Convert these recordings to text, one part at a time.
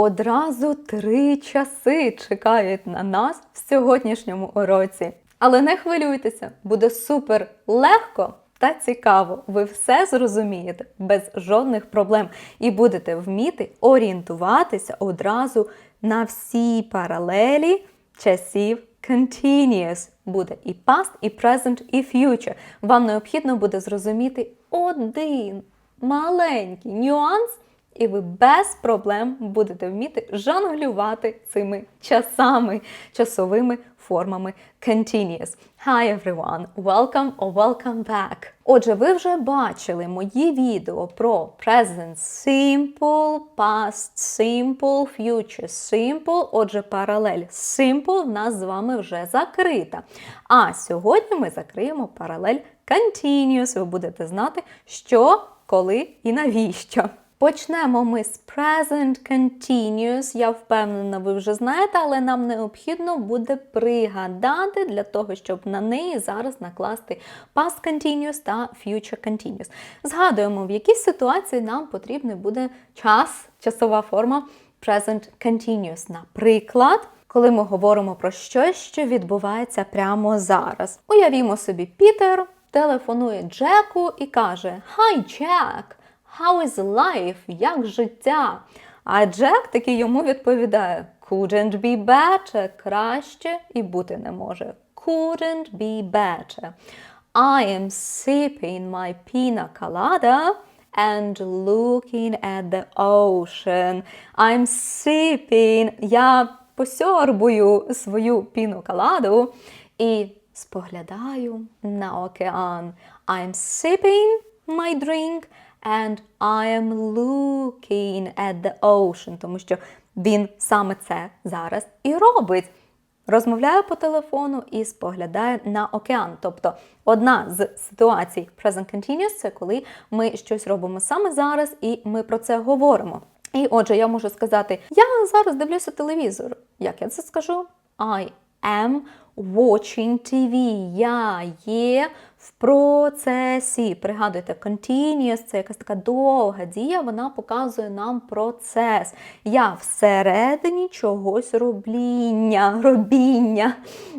Одразу три часи чекають на нас в сьогоднішньому уроці. Але не хвилюйтеся, буде супер легко та цікаво. Ви все зрозумієте без жодних проблем і будете вміти орієнтуватися одразу на всі паралелі часів continuous. Буде і past, і present, і future. Вам необхідно буде зрозуміти один маленький нюанс, і ви без проблем будете вміти жонглювати цими часами, часовими формами continuous. Hi everyone! Welcome or welcome back! Отже, ви вже бачили мої відео про present simple, past simple, future simple. Отже, паралель simple в нас з вами вже закрита. А сьогодні ми закриємо паралель continuous. Ви будете знати, що, коли і навіщо. Почнемо ми з present continuous. Я впевнена, ви вже знаєте, але нам необхідно буде пригадати для того, щоб на неї зараз накласти past continuous та future continuous. Згадуємо, в якій ситуації нам потрібний буде час, часова форма present continuous. Наприклад, коли ми говоримо про щось, що відбувається прямо зараз. Уявімо собі, Пітер телефонує Джеку і каже: Hi, Jack! How is life? Як життя? А Джек таки йому відповідає: Couldn't be better. Краще і бути не може. Couldn't be better. I am sipping my pina colada and looking at the ocean. I'm sipping. Я посьорбую свою піну каладу і споглядаю на океан. I'm sipping my drink and I am looking at the ocean, тому що він саме це зараз і робить. Розмовляє по телефону і споглядає на океан. Тобто одна з ситуацій present continuous – це коли ми щось робимо саме зараз, і ми про це говоримо. І отже, я можу сказати: я зараз дивлюся телевізор. Як я це скажу? I am watching TV. Я є в процесі. Пригадуйте, continuous – це якась така довга дія, вона показує нам процес. Я всередині чогось робління, робіння.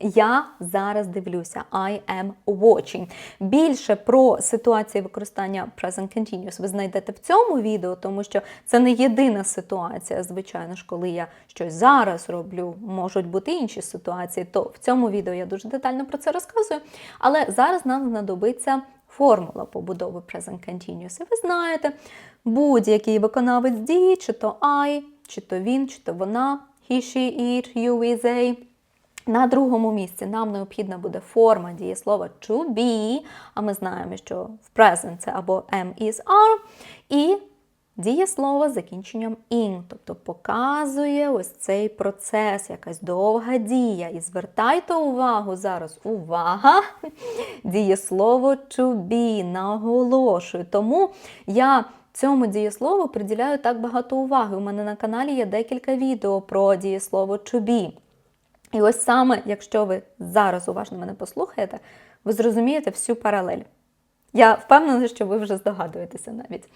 Я зараз дивлюся. I am watching. Більше про ситуації використання present continuous ви знайдете в цьому відео, тому що це не єдина ситуація. Звичайно ж, коли я щось зараз роблю, можуть бути інші ситуації, то в цьому відео я дуже детально про це розказую. Але зараз нам знадобиться формула побудови present continuous. І ви знаєте, будь-який виконавець дії, чи то I, чи то він, чи то вона, he, she, it, you, we, they. На другому місці нам необхідна буде форма дієслова to be, а ми знаємо, що в present це або am, is, are, і дієслово з закінченням in, тобто показує ось цей процес, якась довга дія. І звертайте увагу зараз, увага! Дієслово to be, наголошую. Тому я цьому дієслову приділяю так багато уваги. У мене на каналі є декілька відео про дієслово to be. І ось саме, якщо ви зараз уважно мене послухаєте, ви зрозумієте всю паралель. Я впевнена, що ви вже здогадуєтеся навіть.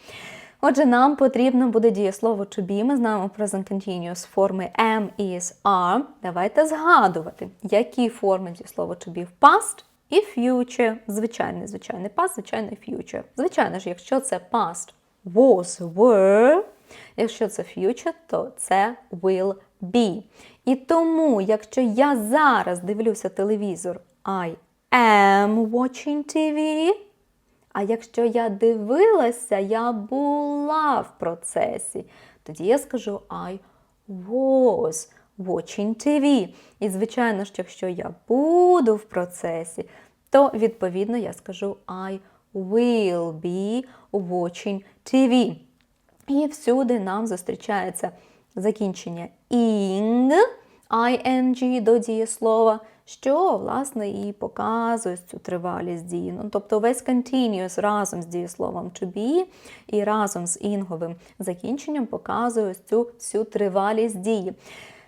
Отже, нам потрібно буде дієслово to be. Ми знаємо present continuous форми am, is, are. Давайте згадувати, які форми дієслова to be в past і future. Звичайний, звичайний past, звичайний future. Звичайно ж, якщо це past was, were, якщо це future, то це will be. І тому, якщо я зараз дивлюся телевізор, I am watching TV. А якщо я дивилася, я була в процесі, тоді я скажу I was watching TV. І, звичайно ж, якщо я буду в процесі, то відповідно я скажу I will be watching TV. І всюди нам зустрічається закінчення ing, ing до дієслова, що, власне, і показує цю тривалість дії. Ну, тобто весь continuous разом з дієсловом to be і разом з інговим закінченням показує ось цю всю тривалість дії.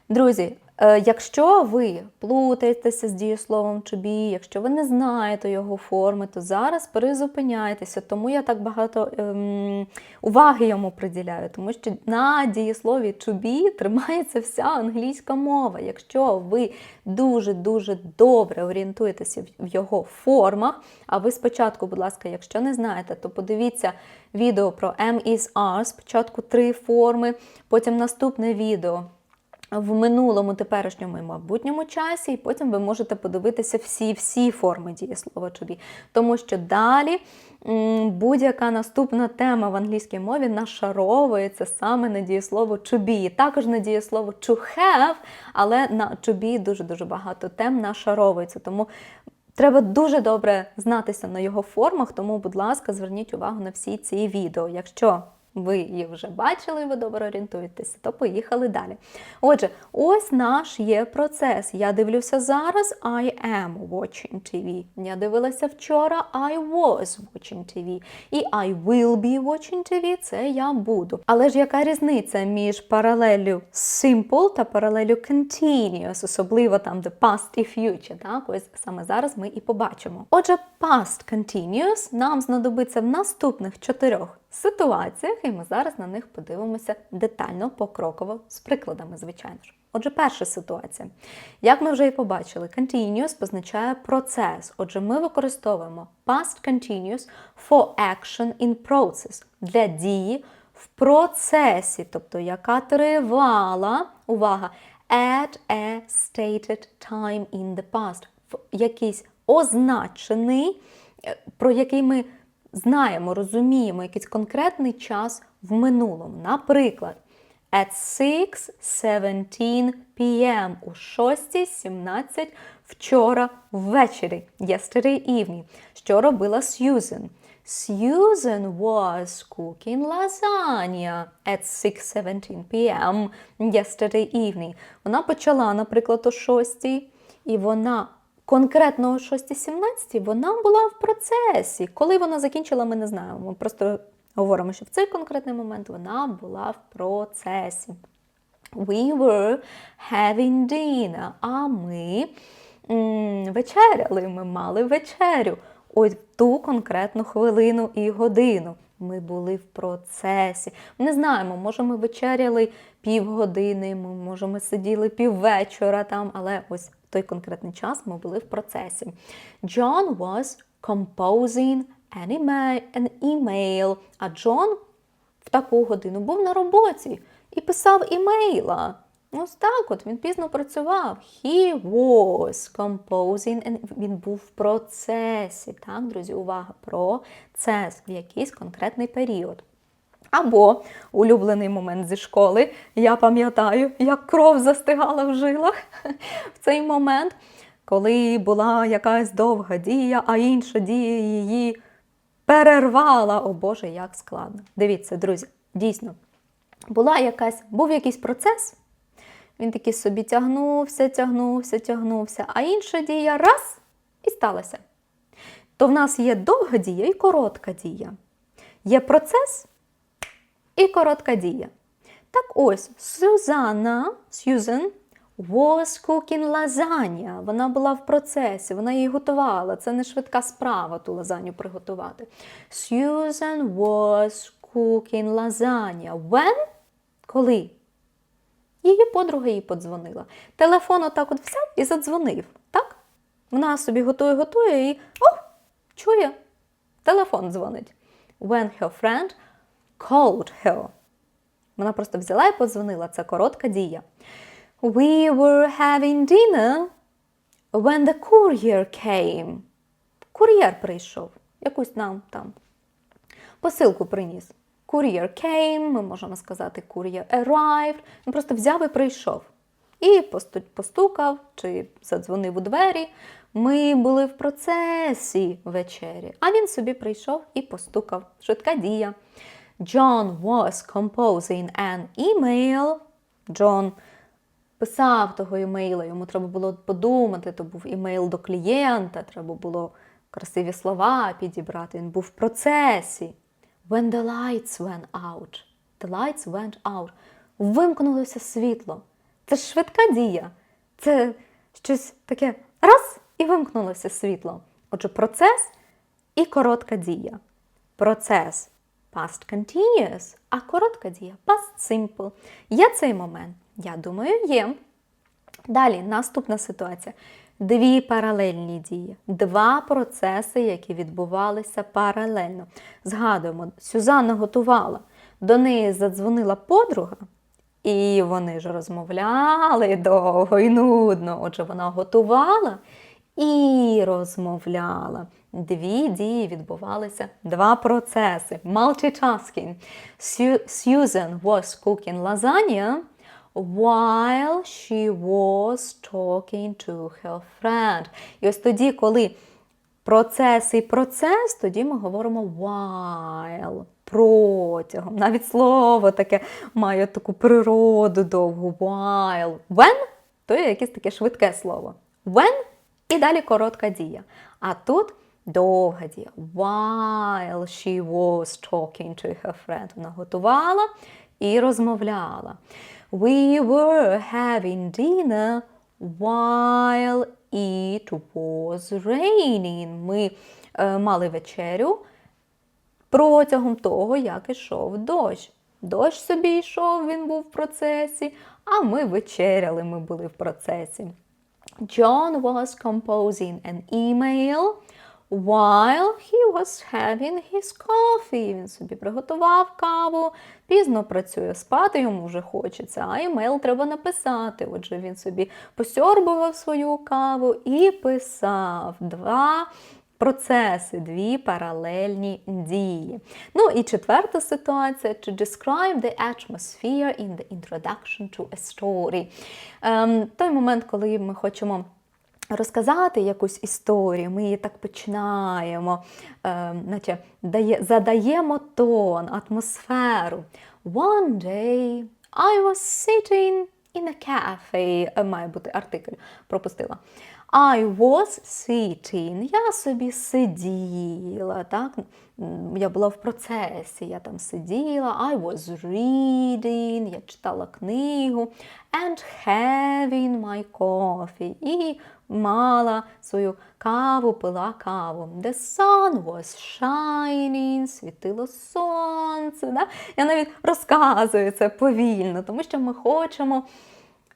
Друзі, Е, Якщо ви плутаєтеся з дієсловом to be, якщо ви не знаєте його форми, то зараз призупиняйтеся. Тому я так багато ем, уваги йому приділяю, тому що на дієслові to be тримається вся англійська мова. Якщо ви дуже-дуже добре орієнтуєтеся в- в його формах, а ви спочатку, будь ласка, якщо не знаєте, то подивіться відео про am, is, are, спочатку три форми, потім наступне відео в минулому, теперішньому і майбутньому часі, і потім ви можете подивитися всі-всі форми дієслова to be. Тому що далі будь-яка наступна тема в англійській мові нашаровується саме на дієслово to be. Також на дієслово to have, але на to be дуже-дуже багато тем нашаровується. Тому Треба дуже добре знатися на його формах, тому, будь ласка, зверніть увагу на всі ці відео. Якщо ви їх вже бачили ви добре орієнтуєтеся, то поїхали далі. Отже, ось наш є процес. Я дивлюся зараз I am watching TV. Я дивилася вчора I was watching TV. І I will be watching TV це я буду. Але ж яка різниця між паралеллю simple та паралеллю continuous, особливо там де past і future. Так, ось саме зараз ми і побачимо. Отже, past continuous нам знадобиться в наступних чотирьох ситуаціях, і ми зараз на них подивимося детально, покроково, з прикладами, звичайно ж. Отже, перша ситуація. Як ми вже і побачили, continuous позначає процес. Отже, ми використовуємо past continuous for action in process для дії в процесі, тобто яка тривала, увага, at a stated time in the past, в якийсь означений, е, про який ми знаємо, розуміємо якийсь конкретний час в минулому. Наприклад, at 6.17 p.m. у 6.17 вчора ввечері, yesterday evening. Що робила Susan? Susan was cooking lasagna at 6.17 p.m. yesterday evening. Вона почала, наприклад, о 6 і вона конкретно о 6.17 вона була в процесі. Коли вона закінчила, ми не знаємо. Ми просто говоримо, що в цей конкретний момент вона була в процесі. We were having dinner. А ми м, вечеряли, ми мали вечерю. Ось ту конкретну хвилину і годину. Ми були в процесі. Не знаємо, може ми вечеряли півгодини, може ми сиділи піввечора там, але ось в той конкретний час ми були в процесі. John was composing an email, an email. А Джон в таку годину був на роботі і писав імейла. Ось так от він пізно працював. He was composing, and він був в процесі. Так, друзі, увага, процес в якийсь конкретний період. Або улюблений момент зі школи. Я пам'ятаю, як кров застигала в жилах в цей момент, коли була якась довга дія, а інша дія її перервала. О Боже, як складно. Дивіться, друзі, дійсно, була якась, був якийсь процес, він такий собі тягнувся, тягнувся, тягнувся, а інша дія раз і сталася. То в нас є довга дія і коротка дія. Є процес і коротка дія. Так ось, Сюзанна, Сьюзен was cooking lasagna. Вона була в процесі, вона її готувала. Це не швидка справа ту лазанью приготувати. Susan was cooking lasagna. When? Коли? Її подруга їй подзвонила. Телефон отак от взяв і задзвонив. Так? Вона собі готує, готує і о, чує, телефон дзвонить. When her friend called her. Вона просто взяла і подзвонила. Це коротка дія. We were having dinner when the courier came. Кур'єр прийшов. Якусь нам там посилку приніс. Courier came, ми можемо сказати courier arrived. Він просто взяв і прийшов. І постукав чи задзвонив у двері. Ми були в процесі вечері. А він собі прийшов і постукав. Швидка дія. John was composing an email. Джон писав того імейла, йому треба було подумати, то був імейл до клієнта, треба було красиві слова підібрати. Він був в процесі. When the lights went out. The lights went out. Вимкнулося світло. Це швидка дія. Це щось таке раз і вимкнулося світло. Отже, процес і коротка дія. Процес past continuous, а коротка дія past simple. Є цей момент? Я думаю, є. Далі, наступна ситуація. Дві паралельні дії, два процеси, які відбувалися паралельно. Згадуємо, Сюзанна готувала. До неї задзвонила подруга, і вони ж розмовляли довго і нудно. Отже, вона готувала і розмовляла. Дві дії відбувалися, два процеси. Multitasking. Su- Susan was cooking lasagna while she was talking to her friend. І ось тоді, коли процес і процес, тоді ми говоримо while. Протягом. Навіть слово таке має таку природу довгу. While. When то є якесь таке швидке слово. When і далі коротка дія. А тут довга дія. While she was talking to her friend. Вона готувала і розмовляла. We were having dinner while it was raining. Ми е, мали вечерю протягом того, як ішов дощ. Дощ собі йшов, він був в процесі, а ми вечеряли, ми були в процесі. John was composing an email while he was having his coffee. Він собі приготував каву, пізно працює спати, йому вже хочеться, а емейл треба написати. Отже, він собі посьорбував свою каву і писав два процеси, дві паралельні дії. Ну і четверта ситуація to describe the atmosphere in the introduction to a story. Ем, той момент, коли ми хочемо. Розказати якусь історію, ми її так починаємо, е, наче дає, задаємо тон, атмосферу. One day I was sitting in a cafe. Е, Має бути артикль, пропустила. I was sitting. Я собі сиділа, так? Я була в процесі, я там сиділа. I was reading, я читала книгу. And having my coffee. І мала свою каву, пила каву. The sun was shining, світило сонце. Да? Я навіть розказую це повільно, тому що ми хочемо,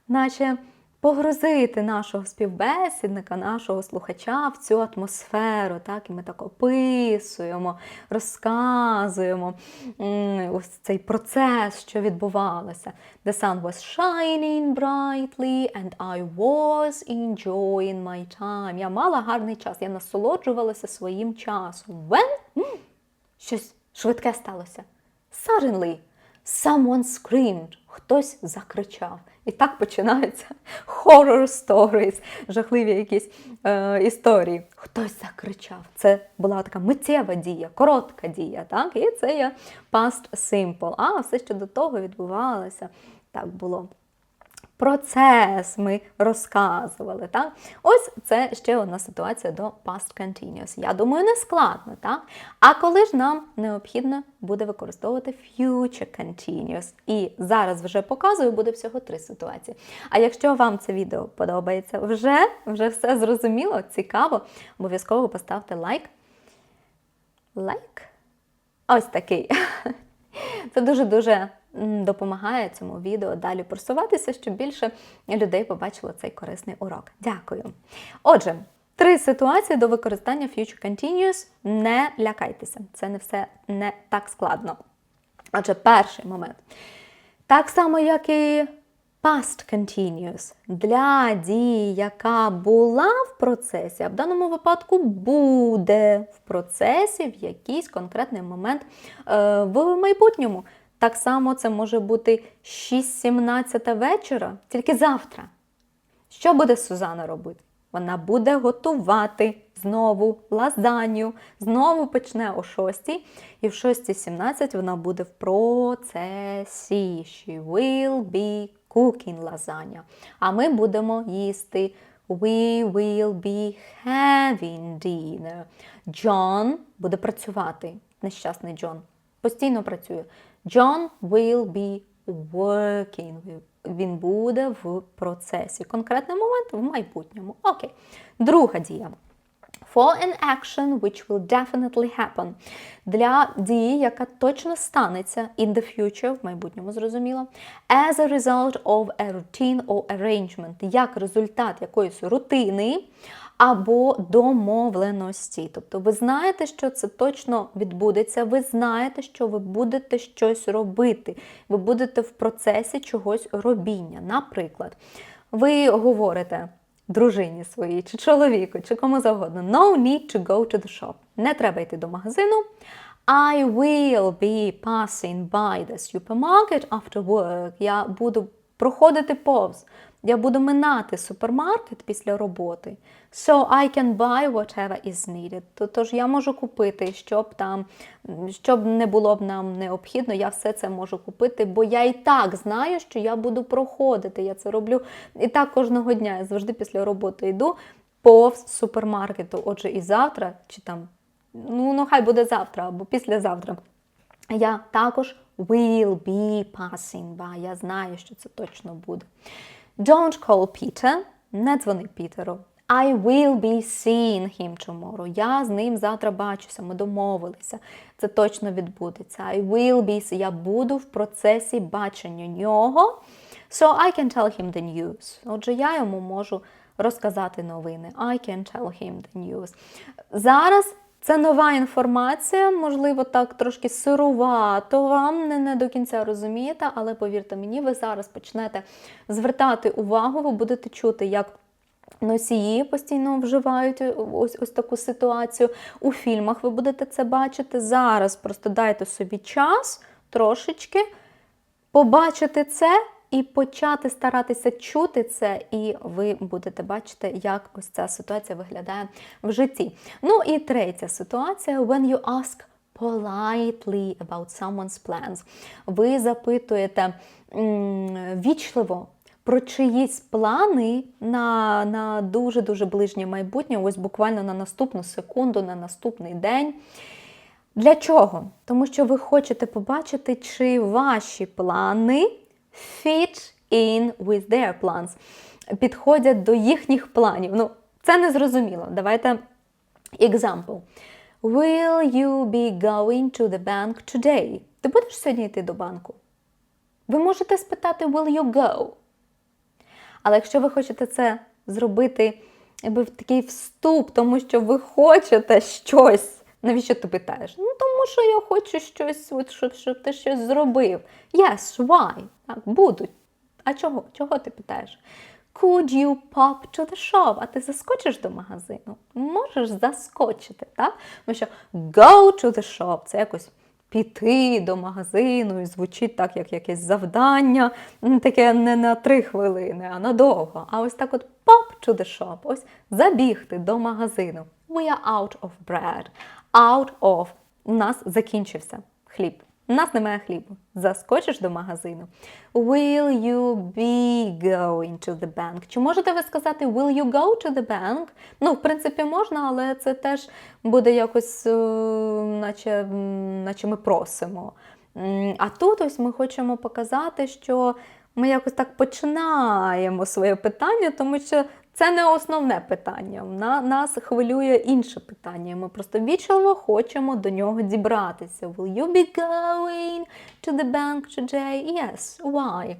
наче погрузити нашого співбесідника, нашого слухача в цю атмосферу. Так? І ми так описуємо, розказуємо ось цей процес, що відбувалося. The sun was shining brightly and I was enjoying my time. Я мала гарний час, я насолоджувалася своїм часом. When? Щось швидке сталося. Suddenly, someone screamed. Хтось закричав. І так починаються horror stories, жахливі якісь е, історії. Хтось закричав. Це була така миттєва дія, коротка дія, так? І це є past simple. А все, що до того відбувалося, так було процес ми розказували. Так? Ось це ще одна ситуація до past continuous. Я думаю, не складно. Так? А коли ж нам необхідно буде використовувати future continuous? І зараз вже показую, буде всього три ситуації. А якщо вам це відео подобається, вже, вже все зрозуміло, цікаво, обов'язково поставте лайк. Лайк? Ось такий. Це дуже-дуже допомагає цьому відео далі просуватися, щоб більше людей побачило цей корисний урок. Дякую. Отже, три ситуації до використання Future Continuous. Не лякайтеся, це не все не так складно. Отже, перший момент. Так само, як і past continuous, для дії, яка була в процесі, а в даному випадку буде в процесі в якийсь конкретний момент е, в майбутньому. Так само це може бути 6-17 вечора, тільки завтра. Що буде Сузана робити? Вона буде готувати знову лазанью, знову почне о 6 і в 6.17 вона буде в процесі. She will be cooking lasagna. А ми будемо їсти. We will be having dinner. John буде працювати. Нещасний Джон. Постійно працює. John will be working. він буде в процесі. Конкретний момент в майбутньому. Окей. Друга дія. For an action which will definitely happen. Для дії, яка точно станеться in the future, в майбутньому зрозуміло, as a result of a routine or arrangement, як результат якоїсь рутини або домовленості. Тобто ви знаєте, що це точно відбудеться, ви знаєте, що ви будете щось робити, ви будете в процесі чогось робіння. Наприклад, ви говорите дружині своїй, чи чоловіку, чи кому завгодно. No need to go to the shop. Не треба йти до магазину. I will be passing by the supermarket after work. Я буду проходити повз. Я буду минати супермаркет після роботи. So I can buy whatever is needed. Тож я можу купити, щоб там, щоб не було б нам необхідно, я все це можу купити, бо я і так знаю, що я буду проходити. Я це роблю і так кожного дня. Я завжди після роботи йду повз супермаркету. Отже, і завтра, чи там, ну, ну хай буде завтра або післязавтра. Я також will be passing by. Я знаю, що це точно буде. Don't call Peter. Не дзвони Пітеру. I will be seeing him tomorrow. Я з ним завтра бачуся, ми домовилися. Це точно відбудеться. I will be, я буду в процесі бачення нього. So I can tell him the news. Отже, я йому можу розказати новини. I can tell him the news. Зараз це нова інформація, можливо, так трошки сирувато вам, не, не до кінця розумієте, але повірте мені, ви зараз почнете звертати увагу, ви будете чути, як носії постійно вживають ось, ось таку ситуацію. У фільмах ви будете це бачити. Зараз просто дайте собі час трошечки побачити це і почати старатися чути це, і ви будете бачити, як ось ця ситуація виглядає в житті. Ну і третя ситуація: when you ask politely about someone's plans. Ви запитуєте вічливо. Про чиїсь плани на на дуже-дуже ближнє майбутнє, ось буквально на наступну секунду, на наступний день. Для чого? Тому що ви хочете побачити, чи ваші плани fit in with their plans, підходять до їхніх планів. Ну, це не зрозуміло. Давайте example. Will you be going to the bank today? Ти будеш сьогодні йти до банку? Ви можете спитати Will you go? Але якщо ви хочете це зробити якби в такий вступ, тому що ви хочете щось, навіщо ти питаєш? Ну, тому що я хочу щось, от, щоб, щоб ти щось зробив. Yes, why? Так, будуть. А чого? Чого ти питаєш? Could you pop to the shop? А ти заскочиш до магазину? Можеш заскочити, так? Тому що go to the shop це якось піти до магазину і звучить так, як якесь завдання, таке не на три хвилини, а надовго. А ось так от pop to the shop, ось забігти до магазину. We are out of bread. Out of. У нас закінчився хліб. У нас немає хлібу. Заскочиш до магазину. Will you be going to the bank? Чи можете ви сказати will you go to the bank? Ну, в принципі, можна, але це теж буде якось, е, наче, наче ми просимо. А тут ось ми хочемо показати, що ми якось так починаємо своє питання, тому що це не основне питання. На, нас хвилює інше питання. Ми просто вічливо хочемо до нього дібратися. Will you be going to the bank today? Yes. Why?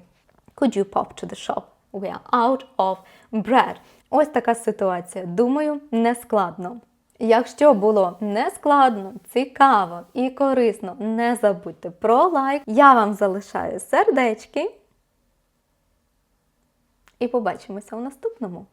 Could you pop to the shop? We are out of bread. Ось така ситуація. Думаю, не складно. Якщо було не складно, цікаво і корисно, не забудьте про лайк. Я вам залишаю сердечки. І побачимося у наступному.